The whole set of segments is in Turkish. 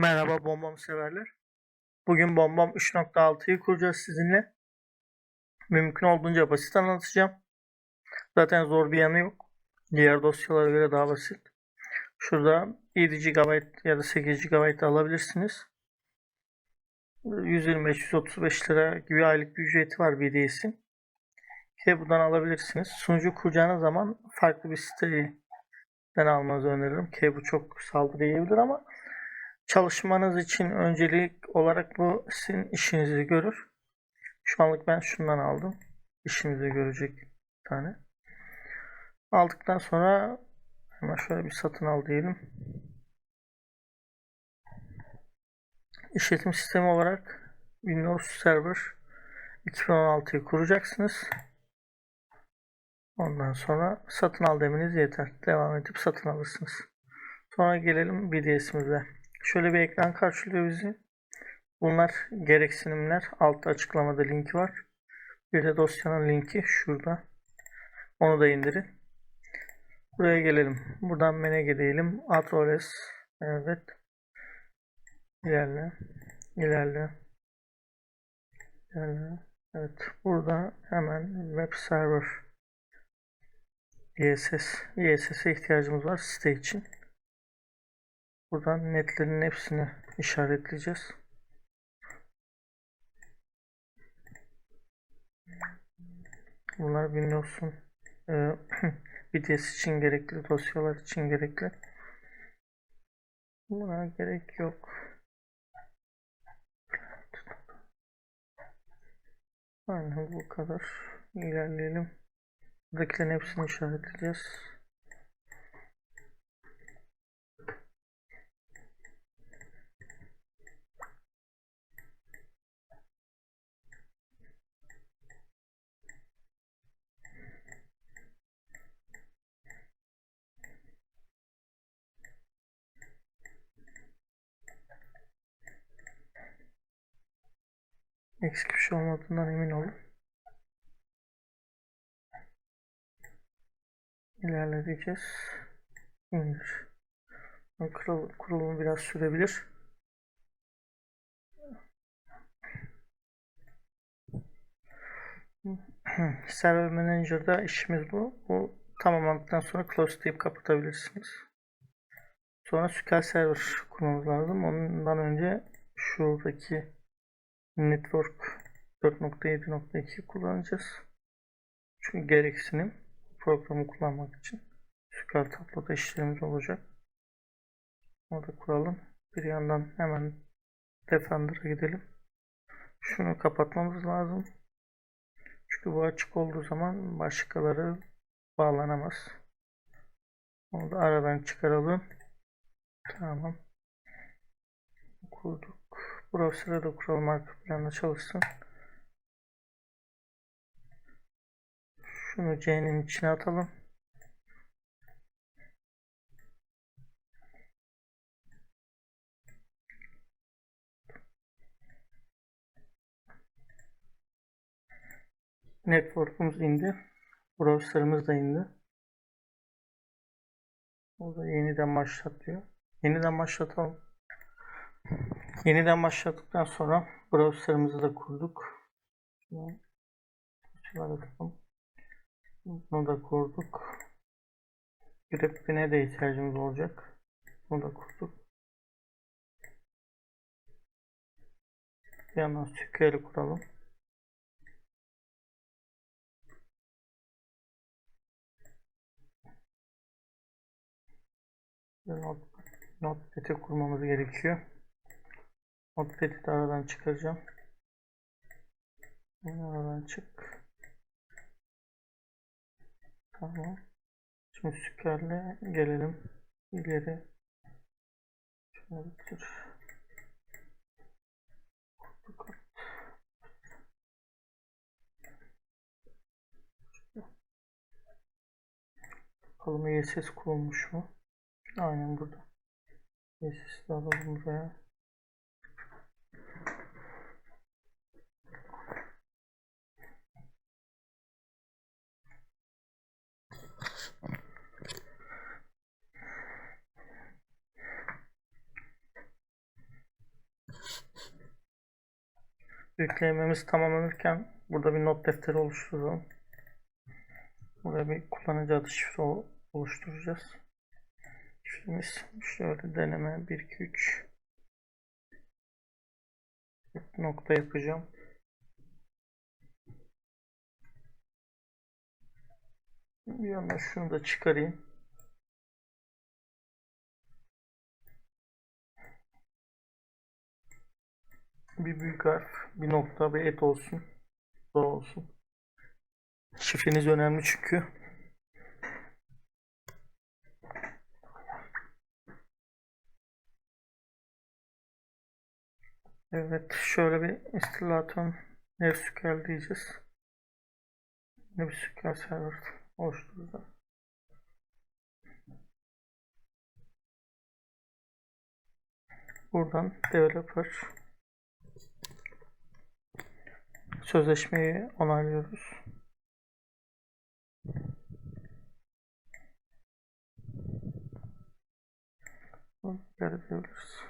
Merhaba bombam severler. Bugün bombam 3.6'yı kuracağız sizinle. Mümkün olduğunca basit anlatacağım. Zaten zor bir yanı yok. Diğer dosyalara göre daha basit. Şurada 7 GB ya da 8 GB alabilirsiniz. 125-135 lira gibi aylık bir ücreti var BDS'in. Ki buradan alabilirsiniz. Sunucu kuracağınız zaman farklı bir siteden almanızı öneririm. Ki bu çok saldırı yiyebilir ama çalışmanız için öncelik olarak bu sizin işinizi görür. Şu anlık ben şundan aldım. İşimizi görecek bir tane. Aldıktan sonra hemen şöyle bir satın al diyelim. İşletim sistemi olarak Windows Server 2016'yı kuracaksınız. Ondan sonra satın al demeniz yeter. Devam edip satın alırsınız. Sonra gelelim BDS'imize. Şöyle bir ekran karşılıyor bizi. Bunlar gereksinimler. Altta açıklamada linki var. Bir de dosyanın linki şurada. Onu da indirin. Buraya gelelim. Buradan menege diyelim. Atroles. Evet. İlerle. İlerle. İlerle. Evet. Burada hemen web server ESS. ESS'e ihtiyacımız var site için. Buradan netlerin hepsini işaretleyeceğiz. Bunlar Windows'un e, BTS için gerekli, dosyalar için gerekli. Buna gerek yok. Aynen bu kadar. İlerleyelim. Buradakilerin hepsini işaretleyeceğiz. Eksik bir şey olmadığından emin olun. İlerleyeceğiz. İndir. Kurul, kurulumu biraz sürebilir. Server Manager'da işimiz bu. Bu tamamlandıktan sonra close deyip kapatabilirsiniz. Sonra SQL Server kurmamız lazım. Ondan önce şuradaki Network 4.7.2 kullanacağız. Çünkü gereksinim programı kullanmak için SQL tabloda işlerimiz olacak. Onu da kuralım. Bir yandan hemen Defender'a gidelim. Şunu kapatmamız lazım. Çünkü bu açık olduğu zaman başkaları bağlanamaz. Onu da aradan çıkaralım. Tamam. Kurduk. Browser'a da kuralım arka planda çalışsın. Şunu C'nin içine atalım. Network'umuz indi. Browser'ımız da indi. O da yeniden başlat diyor. Yeniden başlatalım. Yeniden başladıktan sonra browser'ımızı da kurduk. Bunu da kurduk. Grafine de ihtiyacımız olacak. Bunu da kurduk. Bir yandan SQL'i kuralım. Notepad'i kurmamız gerekiyor. Notepad'i de aradan çıkaracağım. Aradan çık. Tamam. Şimdi sükerle gelelim. İleri. Şöyle bitir. Bakalım ESS kurulmuş mu? Aynen burada. ESS'i alalım buraya. Yüklememiz tamamlanırken burada bir not defteri oluşturalım. Buraya bir kullanıcı adı şifre ol- oluşturacağız. Şifremiz şöyle deneme 1 2 3 nokta yapacağım. Bir yandan şunu da çıkarayım. Bir büyük harf, bir nokta, bir et olsun. O olsun. Şifreniz önemli çünkü. Evet, şöyle bir instalatör NetSQL diyeceğiz. Ne bir SQL server oluşturacağız. Buradan developer sözleşmeyi onaylıyoruz. Görebiliriz.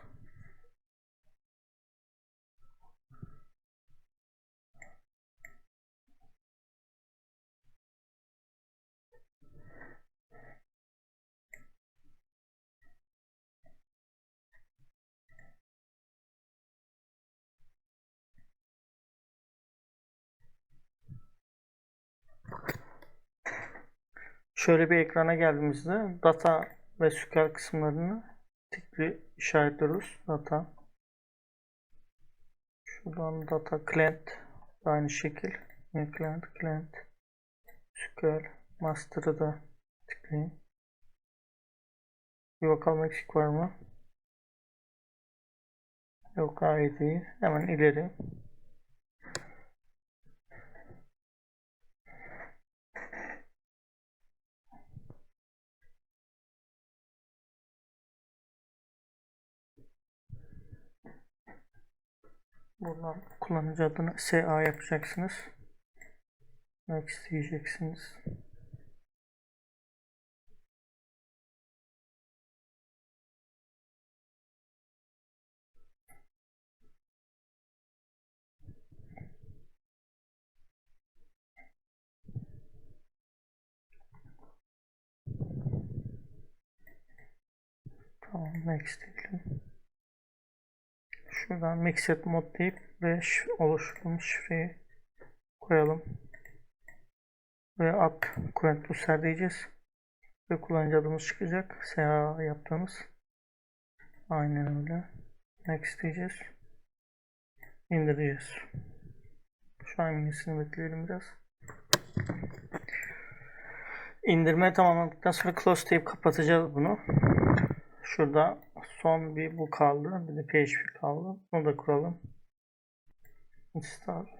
Şöyle bir ekrana geldiğimizde data ve SQL kısımlarını tıklı işaretliyoruz. Data. Şuradan data client aynı şekil. New client client SQL master'ı da tıklayın. Bir bakalım eksik var mı? Yok gayet iyi. Hemen ileri. Buradan kullanıcı adını SA yapacaksınız. Next diyeceksiniz. Tamam next diyelim. Şuradan mixed mod deyip ve oluşturulmuş şifreyi koyalım. Ve app current user diyeceğiz. Ve kullanıcı adımız çıkacak. SH yaptığımız. Aynen öyle. Next diyeceğiz. İndireceğiz. Şu an inmesini bekleyelim biraz. İndirme tamamladıktan sonra close deyip kapatacağız bunu. Şurada son bir bu kaldı. Bir de PHP kaldı. Bunu da kuralım. Install.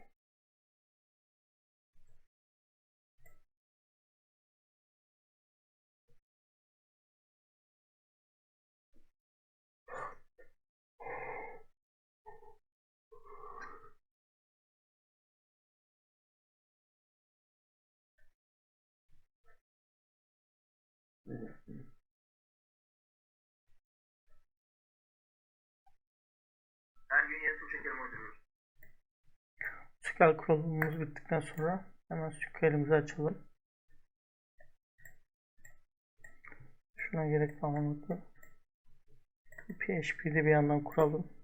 SQL kurulumumuz bittikten sonra hemen SQL'imizi açalım. Şuna gerek kalmadı. PHP'de bir yandan kuralım.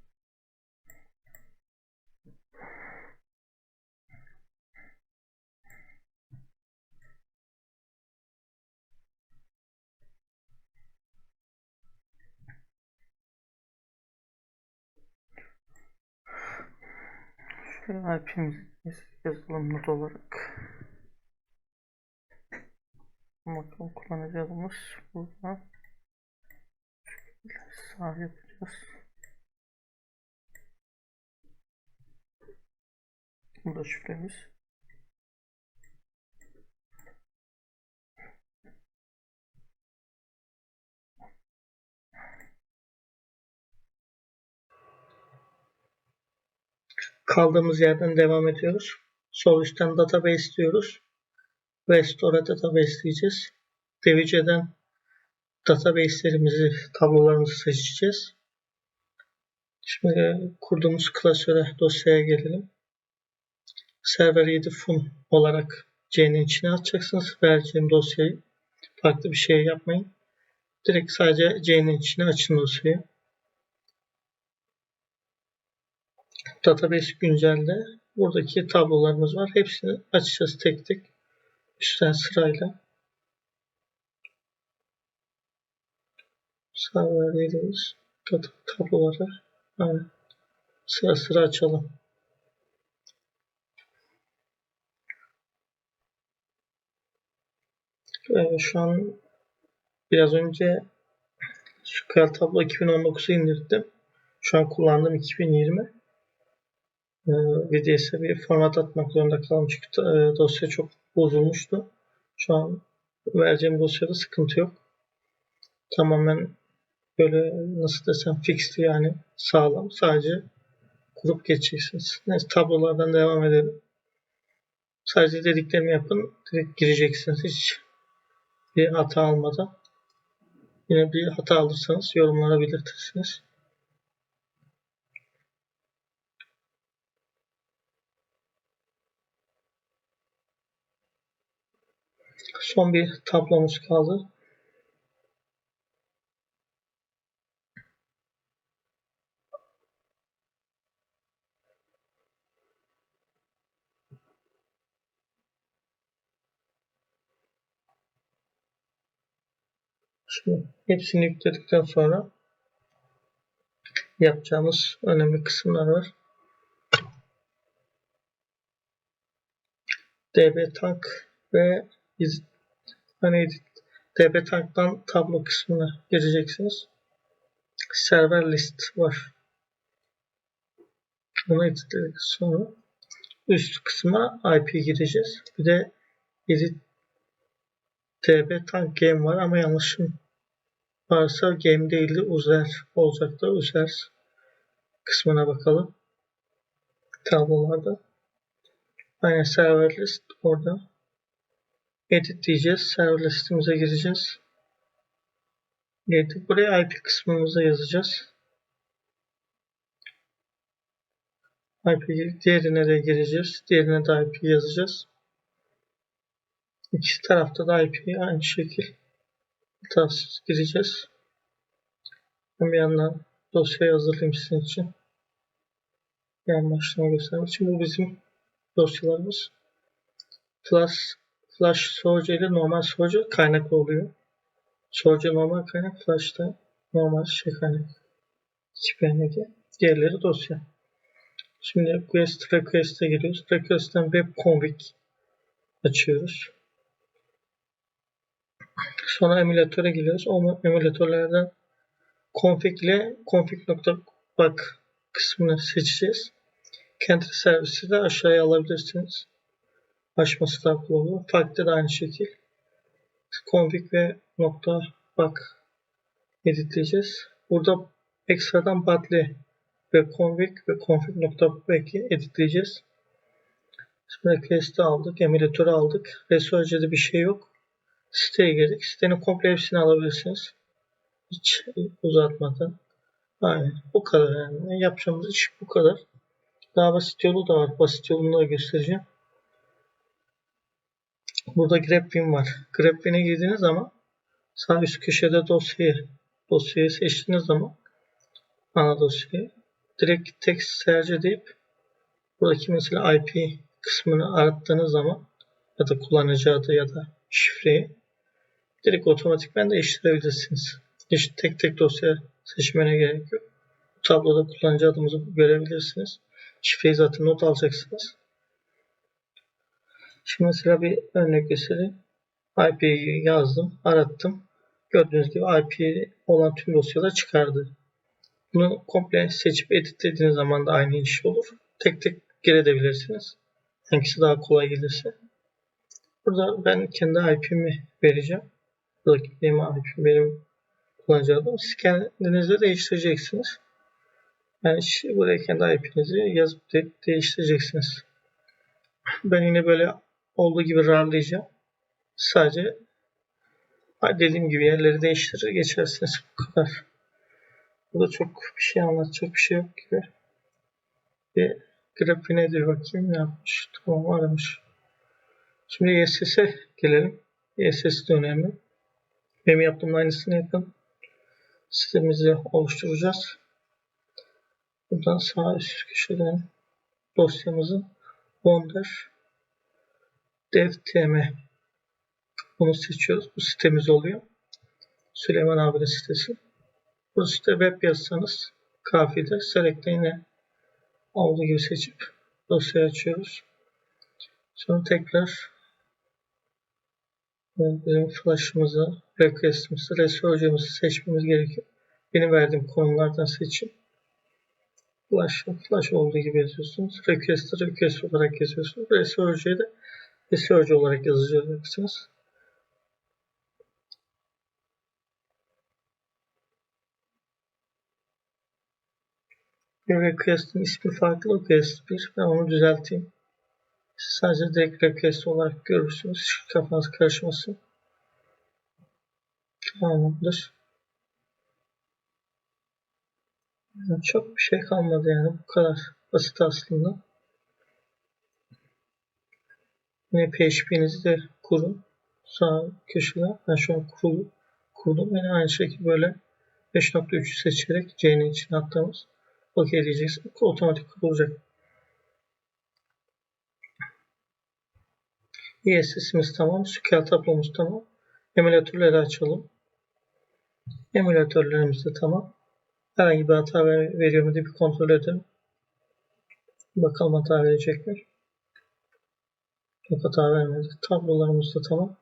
Şöyle IP'mizi yazalım olarak. Bakalım kullanıcı adımız burada. Sağ yapacağız. Bu da şifremiz. Kaldığımız yerden devam ediyoruz. Sol üstten database diyoruz. Ve store database diyeceğiz. Device'den database'lerimizi, tablolarımızı seçeceğiz. Şimdi kurduğumuz klasöre dosyaya gelelim. server 7 fun olarak C'nin içine atacaksınız. Vereceğim dosyayı. Farklı bir şey yapmayın. Direkt sadece C'nin içine açın dosyayı. Database güncelde buradaki tablolarımız var. Hepsini açacağız tek tek. Üstten sırayla. 7'miz. Tab- Tabloları. Aynen. Sıra sıra açalım. Evet, şu an biraz önce kar tablo 2019'u indirdim. Şu an kullandığım 2020. Ee, VDS'e bir format atmak zorunda kaldım çünkü e, dosya çok bozulmuştu. Şu an vereceğim dosyada sıkıntı yok. Tamamen böyle nasıl desem fixti yani sağlam. Sadece kurup geçeceksiniz. Neyse tablolardan devam edelim. Sadece dediklerimi yapın. Direkt gireceksiniz. Hiç bir hata almadan. Yine bir hata alırsanız yorumlara belirtirsiniz. Son bir tablomuz kaldı. Şimdi hepsini yükledikten sonra yapacağımız önemli kısımlar var. DB Tank ve iz- hani edit DB Tank'tan tablo kısmına gireceksiniz. Server list var. Bunu editledik sonra üst kısma IP gireceğiz. Bir de edit DB Tank Game var ama yanlışım varsa game değildi user olacaktı. User kısmına bakalım. Tablolarda. Aynen server list orada. Edit diyeceğiz. Server listimize gireceğiz. Edit. Buraya IP kısmımıza yazacağız. IP diğerine de gireceğiz. Diğerine de IP yazacağız. İki tarafta da IP aynı şekil hatasız gireceğiz. Ben bir yandan dosyayı hazırlayayım sizin için. Yan baştan göstermek için. Bu bizim dosyalarımız. Flash, flash sorucu ile normal sorucu kaynak oluyor. Sorucu normal kaynak, flash da normal şey kaynak. Kaynak. Diğerleri dosya. Şimdi request request'e giriyoruz. Request'ten web config açıyoruz. Sonra emülatöre giriyoruz. O emülatörlerden config ile config.bak kısmını seçeceğiz. Country servisi de aşağıya alabilirsiniz. Da kolay olur. Farklı da aynı şekil. Config ve nokta bak editleyeceğiz. Burada ekstradan Batli ve config ve config.bak'i editleyeceğiz. Şimdi request'i aldık. Emülatörü aldık. Research'de bir şey yok siteye girdik. Sitenin komple hepsini alabilirsiniz. Hiç uzatmadan. Aynen. Bu kadar yani. Yapacağımız iş bu kadar. Daha basit yolu da var. Basit yolunu da göstereceğim. Burada grepvin var. Grepvin'e girdiğiniz zaman sağ üst köşede dosyayı dosyayı seçtiğiniz zaman ana dosyayı direkt text search edip buradaki mesela IP kısmını arattığınız zaman ya da kullanıcı adı ya da şifreyi direkt otomatikman değiştirebilirsiniz. Hiç tek tek dosya seçmene gerek yok. Bu tabloda kullanıcı adımızı görebilirsiniz. Şifreyi zaten not alacaksınız. Şimdi mesela bir örnek göstereyim. IP'yi yazdım, arattım. Gördüğünüz gibi IP olan tüm dosyalar çıkardı. Bunu komple seçip editlediğiniz zaman da aynı iş olur. Tek tek girebilirsiniz. Hangisi daha kolay gelirse. Burada ben kendi IP'mi vereceğim. Buradaki benim IP'm benim kullanıcı adım. Siz kendiniz de değiştireceksiniz. Yani buraya kendi IP'nizi yazıp de değiştireceksiniz. Ben yine böyle olduğu gibi rarlayacağım. Sadece dediğim gibi yerleri değiştirir geçersiniz. Bu kadar. Burada çok bir şey anlatacak bir şey yok gibi. Bir grafiğine de bakayım ne yapmış. Tamam aramış. Şimdi YSS'e gelelim. YSS de önemli. Benim yaptığım aynısını yapın. Sitemizi oluşturacağız. Buradan sağ üst köşeden dosyamızın Wonder dev.tm bunu seçiyoruz. Bu sitemiz oluyor. Süleyman abinin sitesi. Bu site web yazsanız kafide select'te yine olduğu gibi seçip dosyayı açıyoruz. Sonra tekrar bizim flash'ımızı, request'imizi, resource'ımızı seçmemiz gerekiyor. Benim verdiğim konulardan seçin. Flash, flash olduğu gibi yazıyorsunuz. Request'ı request olarak yazıyorsunuz. Resource'yi de resource olarak yazacaksınız. Request'in ismi farklı request 1. Ben onu düzelteyim. Siz sadece direkt request olarak görürsünüz. Hiç kafanız karışmasın. Tamamdır. Yani çok bir şey kalmadı yani. Bu kadar basit aslında. Yine PHP'nizi de kurun. Sağ köşede. Ben şu an kurulu, kurdum. Yine aynı şekilde böyle 5.3 seçerek C'nin içine attığımız OK diyeceksiniz. Otomatik kurulacak. ESS'imiz tamam. SQL tablomuz tamam. Emülatörleri açalım. Emülatörlerimiz de tamam. Herhangi bir hata ver, veriyor mu diye bir kontrol edelim. Bakalım hata verecek mi? Yok hata vermedi. Tablolarımız da tamam.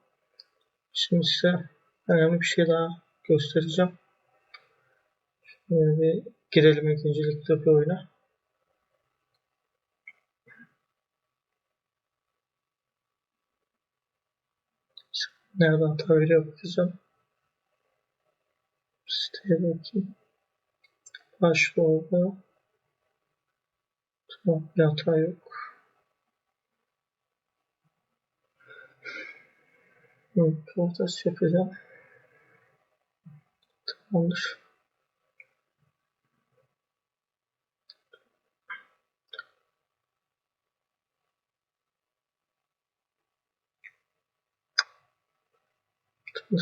Şimdi size önemli bir şey daha göstereceğim. Şimdi bir girelim ikincilikte bir oyuna. Nerede hata veriyor bakacağım. Siteye bakayım. Başlı oldu. Tamam bir hata yok. Portaj yapacağım. Tamamdır.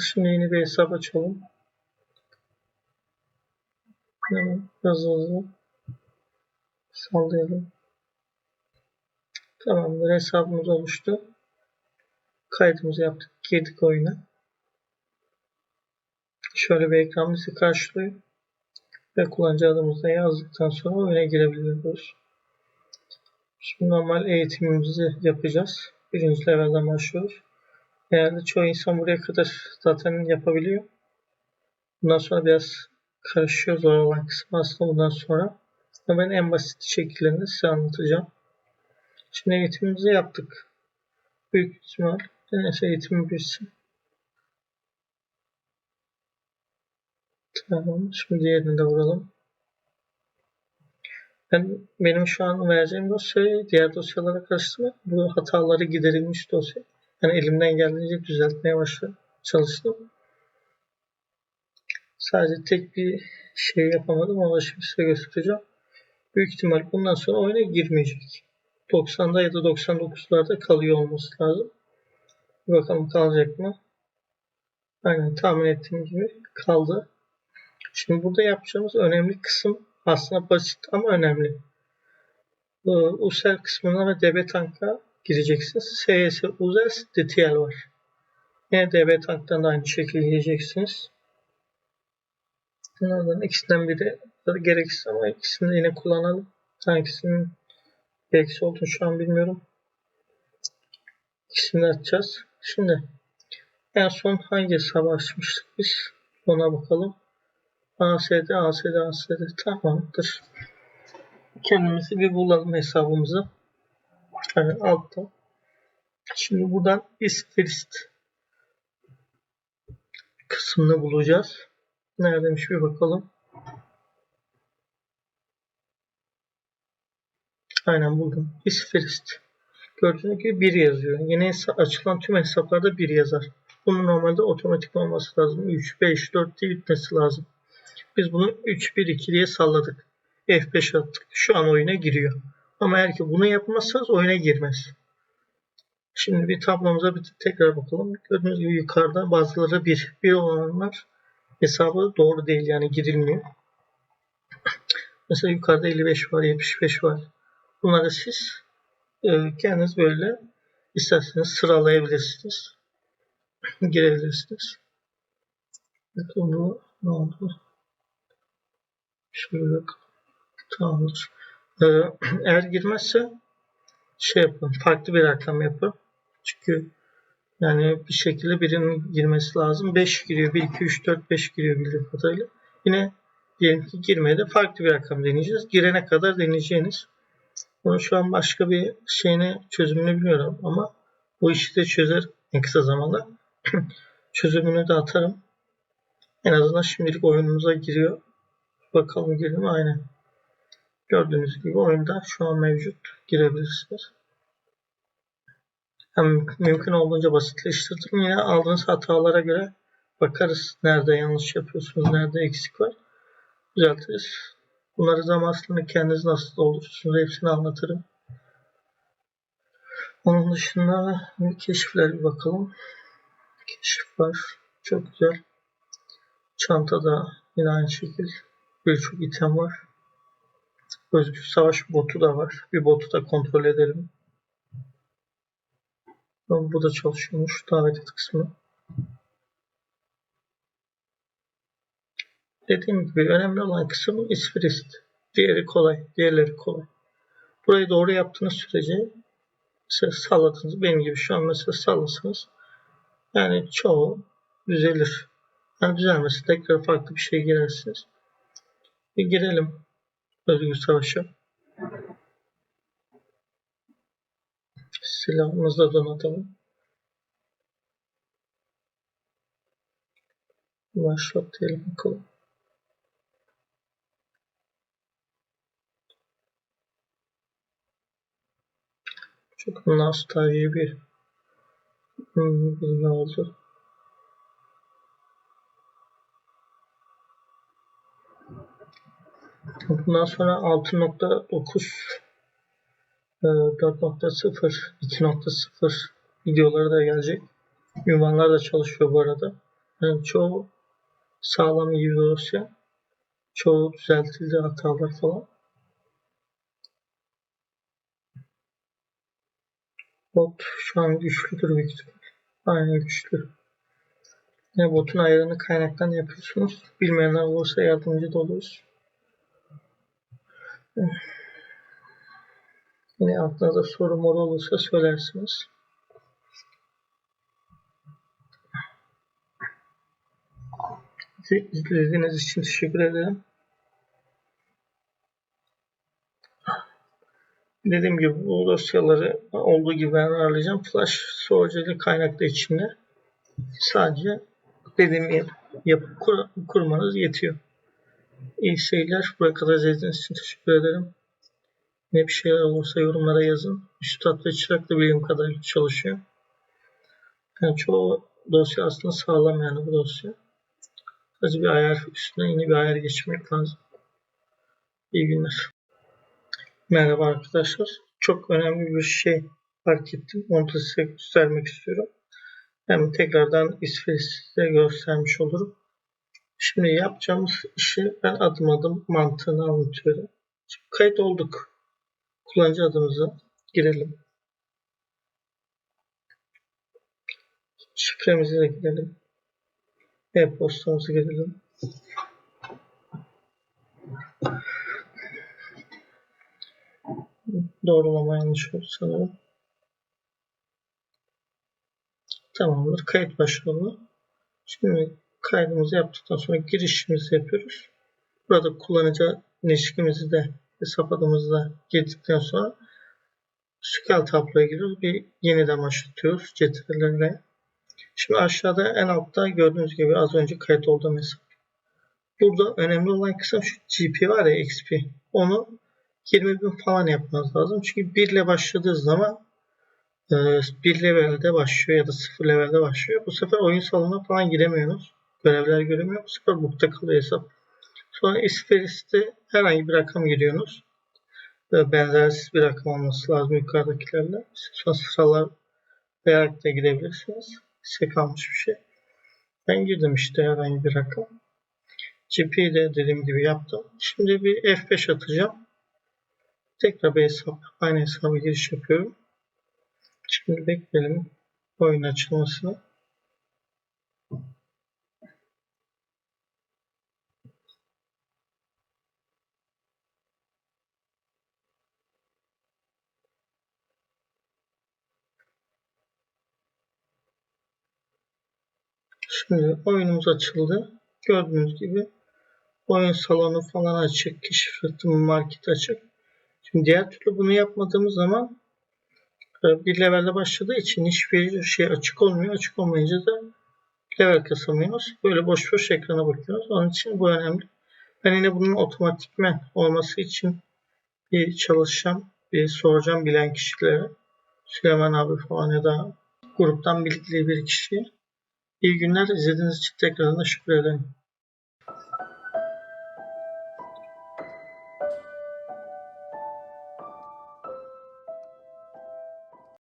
Şimdi yeni bir hesap açalım. Hemen hızlı hızlı sallayalım. Tamamdır hesabımız oluştu. Kaydımızı yaptık. Girdik oyuna. Şöyle bir ekran bizi karşılıyor. Ve kullanıcı adımızı yazdıktan sonra oyuna girebiliyoruz. Şimdi normal eğitimimizi yapacağız. Birinci levelden başlıyoruz. Genelde çoğu insan buraya kadar zaten yapabiliyor. Bundan sonra biraz karışıyor zor olan kısmı aslında bundan sonra. Ama ben en basit şekillerini size anlatacağım. Şimdi eğitimimizi yaptık. Büyük ihtimal neyse eğitimi bilsin. Tamam. Şimdi diğerini de vuralım. Ben, benim şu an vereceğim dosyayı diğer dosyalara karıştırma. Bu hataları giderilmiş dosya. Yani elimden geldiğince düzeltmeye başladım. Çalıştım. Sadece tek bir şey yapamadım ama şimdi size göstereceğim. Büyük ihtimal bundan sonra oyuna girmeyecek. 90'da ya da 99'larda kalıyor olması lazım. Bakalım kalacak mı? Aynen tahmin ettiğim gibi kaldı. Şimdi burada yapacağımız önemli kısım aslında basit ama önemli. USER kısmına ve DB tanka gireceksiniz. SS USER DTL var. Yine DB tanktan da aynı şekilde gireceksiniz. Bunlardan ikisinden biri gereksiz ama ikisini yine kullanalım. Hangisinin gereksiz olduğunu şu an bilmiyorum. İkisini açacağız. Şimdi en son hangi hesabı açmıştık biz? Ona bakalım. ASD, ASD, ASD tamamdır. Kendimizi bir bulalım hesabımızı. Yani altta. Şimdi buradan isfirist kısmını bulacağız. Neredeymiş bir bakalım. Aynen buldum. Isfirist. Gördüğünüz gibi 1 yazıyor. Yeni açılan tüm hesaplarda 1 yazar. Bunun normalde otomatik olması lazım. 3, 5, 4 diye bitmesi lazım. Biz bunu 3, 1, 2 diye salladık. F5 attık. Şu an oyuna giriyor. Ama eğer ki bunu yapmazsanız oyuna girmez. Şimdi bir tablomuza bir tekrar bakalım. Gördüğünüz gibi yukarıda bazıları 1. 1 olanlar hesabı doğru değil yani girilmiyor. Mesela yukarıda 55 var, 75 var. Bunları siz e, kendiniz böyle isterseniz sıralayabilirsiniz. Girebilirsiniz. Bakın bu ne oldu? Şöyle. Tamamdır. Ee, eğer girmezse şey yapın. Farklı bir rakam yapın. Çünkü yani bir şekilde birinin girmesi lazım. 5 giriyor. 1, 2, 3, 4, 5 giriyor bildiğim kadarıyla. Yine diyelim ki girmedi. Farklı bir rakam deneyeceğiz. Girene kadar deneyeceğiniz. Bunu şu an başka bir şeyini çözümünü bilmiyorum ama bu işi de çözer en kısa zamanda. Çözümünü de atarım. En azından şimdilik oyunumuza giriyor. Bakalım girdi mi? Aynen. Gördüğünüz gibi oyunda şu an mevcut. Girebilirsiniz. Hem mümkün olduğunca basitleştirdim. Yine aldığınız hatalara göre bakarız. Nerede yanlış yapıyorsunuz, nerede eksik var. Düzeltiriz. Bunları zamanla kendiniz nasıl doldurursunuz hepsini anlatırım. Onun dışında bir keşifler bir bakalım. Keşif var. Çok güzel. Çantada yine aynı şekilde birçok item var. Özgür savaş botu da var. Bir botu da kontrol edelim. Bu da çalışıyormuş. Davet et kısmı. Dediğim gibi önemli olan kısım isfirist. Diğeri kolay. Diğerleri kolay. Burayı doğru yaptığınız sürece mesela salladınız. Benim gibi şu an mesela sallasınız. Yani çoğu düzelir. Yani düzelmesi tekrar farklı bir şey girersiniz. Bir girelim. Özgür Savaş'a. Silahımızı da donatalım. Başlat bakalım. Çok nostalji bir bilgi oldu. Bundan sonra 6.9 e, 4.0 2.0 videoları da gelecek. Ünvanlar da çalışıyor bu arada. Yani çoğu sağlam iyi bir dosya. Çoğu düzeltildi hatalar falan. Bot şu an güçlüdür büyük ihtimal. Aynen güçlü. Yine botun ayarını kaynaktan yapıyorsunuz. Bilmeyenler olursa yardımcı da oluruz. Yine aklınızda soru moru olursa söylersiniz. Bizi izlediğiniz için teşekkür ederim. Dediğim gibi bu dosyaları olduğu gibi ben ayarlayacağım. Flash storage'lı kaynakta içinde. Sadece dediğim gibi yapıp kur, kurmanız yetiyor. İyi seyirler. Buraya kadar izlediğiniz için teşekkür ederim. Ne bir şeyler olursa yorumlara yazın. Üstad ve Çırak da bildiğim kadarıyla çalışıyor. Yani çoğu dosya aslında sağlam yani bu dosya. Sadece bir ayar üstüne yine bir ayar geçmek lazım. İyi günler. Merhaba arkadaşlar. Çok önemli bir şey fark ettim. Onu da size göstermek istiyorum. Hem tekrardan size göstermiş olurum. Şimdi yapacağımız işi ben adım adım mantığını anlatıyorum. Şimdi kayıt olduk. Kullanıcı adımıza girelim. Şifremizi de girelim. E-postamızı girelim. Doğrulama yanlış oldu sanırım. Tamamdır. Kayıt başarılı. Şimdi kaydımızı yaptıktan sonra girişimizi yapıyoruz. Burada kullanıcı ilişkimizi de hesap adımızı da girdikten sonra SQL tabloya giriyoruz. Bir yeniden başlatıyoruz cetvellerle. Şimdi aşağıda en altta gördüğünüz gibi az önce kayıt olduğum hesap. Burada önemli olan kısım şu GP var ya XP. Onu 20 bin falan yapmanız lazım. Çünkü 1 ile başladığı zaman 1 levelde başlıyor ya da 0 levelde başlıyor. Bu sefer oyun salonuna falan giremiyorsunuz. Görevler göremiyor. Bu sefer bukta kalıyor hesap. Sonra isferiste herhangi bir rakam giriyorsunuz. ve benzersiz bir rakam olması lazım yukarıdakilerle. Sonra sıralar vererek de gidebilirsiniz. Size kalmış bir şey. Ben girdim işte herhangi bir rakam. GP'yi de dediğim gibi yaptım. Şimdi bir F5 atacağım. Tekrar bir hesap, aynı hesaba giriş yapıyorum. Şimdi bekleyelim oyun açılmasını. Şimdi oyunumuz açıldı. Gördüğünüz gibi oyun salonu falan açık. Kişi fırtımı market açık. Şimdi diğer türlü bunu yapmadığımız zaman e, bir levelde başladığı için hiçbir şey açık olmuyor. Açık olmayınca da level kasamıyoruz. Böyle boş boş ekrana bakıyoruz. Onun için bu önemli. Ben yine bunun otomatikmen olması için bir çalışacağım. Bir soracağım bilen kişilere. Süleyman abi falan ya da gruptan bildikleri bir kişiye. İyi günler. İzlediğiniz için tekrardan teşekkür ederim.